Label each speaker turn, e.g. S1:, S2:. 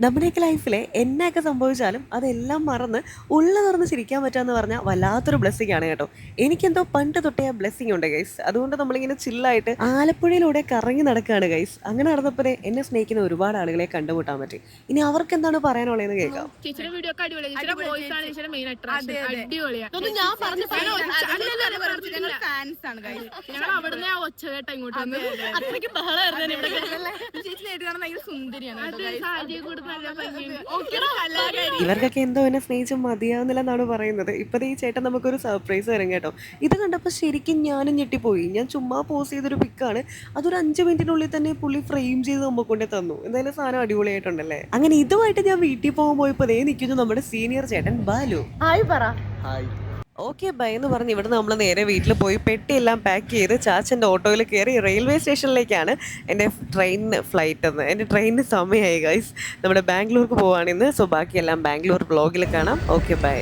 S1: നമ്മുടെയൊക്കെ ലൈഫിൽ എന്നൊക്കെ സംഭവിച്ചാലും അതെല്ലാം മറന്ന് ഉള്ള തുറന്ന് ചിരിക്കാൻ പറ്റാന്ന് പറഞ്ഞാൽ വല്ലാത്തൊരു ബ്ലെസ്സിങ് ആണ് കേട്ടോ. എനിക്കെന്തോ പണ്ട് തൊട്ടേ ആ ബ്ലെസ്സിങ് ഉണ്ട് ഗൈസ് അതുകൊണ്ട് നമ്മളിങ്ങനെ ചില്ലായിട്ട് ആലപ്പുഴയിലൂടെ കറങ്ങി നടക്കുകയാണ് ഗൈസ് അങ്ങനെ നടന്നപ്പോഴേ എന്നെ സ്നേഹിക്കുന്ന ഒരുപാട് ആളുകളെ കണ്ടുമുട്ടാൻ പറ്റി. ഇനി അവർക്ക് എന്താണ് പറയാനുള്ളതെന്ന് കേൾക്കാം.
S2: ചേച്ചിയുടെ വീഡിയോ ഒക്കെ അടിപൊളിയാണ് ചേച്ചിയുടെ വോയിസ് ആണ് ചേച്ചിയുടെ മെയിൻ അട്രാക്ഷൻ അടിപൊളിയാണ്
S3: ഞാൻ പറഞ്ഞ ഫാൻസ് ആണ് guys.
S2: ഞങ്ങൾ അവിടുന്ന് ആ ഒച്ചകേട്ട ഇങ്ങോട്ട് വന്നത്
S3: അത്രയ്ക്ക് ബഹളമായിരുന്നു ഇവിടെ ഭയങ്കര സുന്ദരിയാണ്.
S1: ഇവർക്കൊക്കെ എന്തോ എന്നെ സ്നേഹിച്ച് മതിയാവുന്നില്ലെന്നാണ് പറയുന്നത്. ഇപ്പത്തെ ഈ ചേട്ടൻ നമുക്കൊരു സർപ്രൈസ് തരും കേട്ടോ. ഇത് കണ്ടപ്പോൾ ശരിക്കും ഞാനും ഞെട്ടിപ്പോയി. ഞാൻ ചുമ്മാ പോസ് ചെയ്തൊരു പിക്കാണ് അതൊരു അഞ്ച് മിനിറ്റിനുള്ളിൽ തന്നെ പുള്ളി ഫ്രെയിം ചെയ്ത് നമുക്ക് കൊണ്ടേ തന്നു. എന്തായാലും സാധനം അടിപൊളിയായിട്ടുണ്ടല്ലേ? അങ്ങനെ ഇതുമായിട്ട് ഞാൻ വീട്ടിൽ പോകാൻ പോയപ്പോ ദേ നിൽക്കുന്നു നമ്മുടെ സീനിയർ ചേട്ടൻ ബാലു.
S3: ഹായ് പറ.
S1: ഓക്കെ ബൈ എന്ന് പറഞ്ഞ് ഇവിടെ നമ്മൾ നേരെ വീട്ടിൽ പോയി പെട്ടിയെല്ലാം പാക്ക് ചെയ്ത് ചാച്ചന്റെ ഓട്ടോയിൽ കയറി റെയിൽവേ സ്റ്റേഷനിലേക്കാണ് എന്റെ ട്രെയിനിന് ഫ്ലൈറ്റ് എന്ന്. എന്റെ ട്രെയിനിന് സമയമായി ഗൈസ് നമ്മുടെ ബാംഗ്ലൂർക്ക് പോവാണിന്ന് സോ ബാക്കിയെല്ലാം ബാംഗ്ലൂർ ബ്ലോഗിൽ കാണാം. Okay bye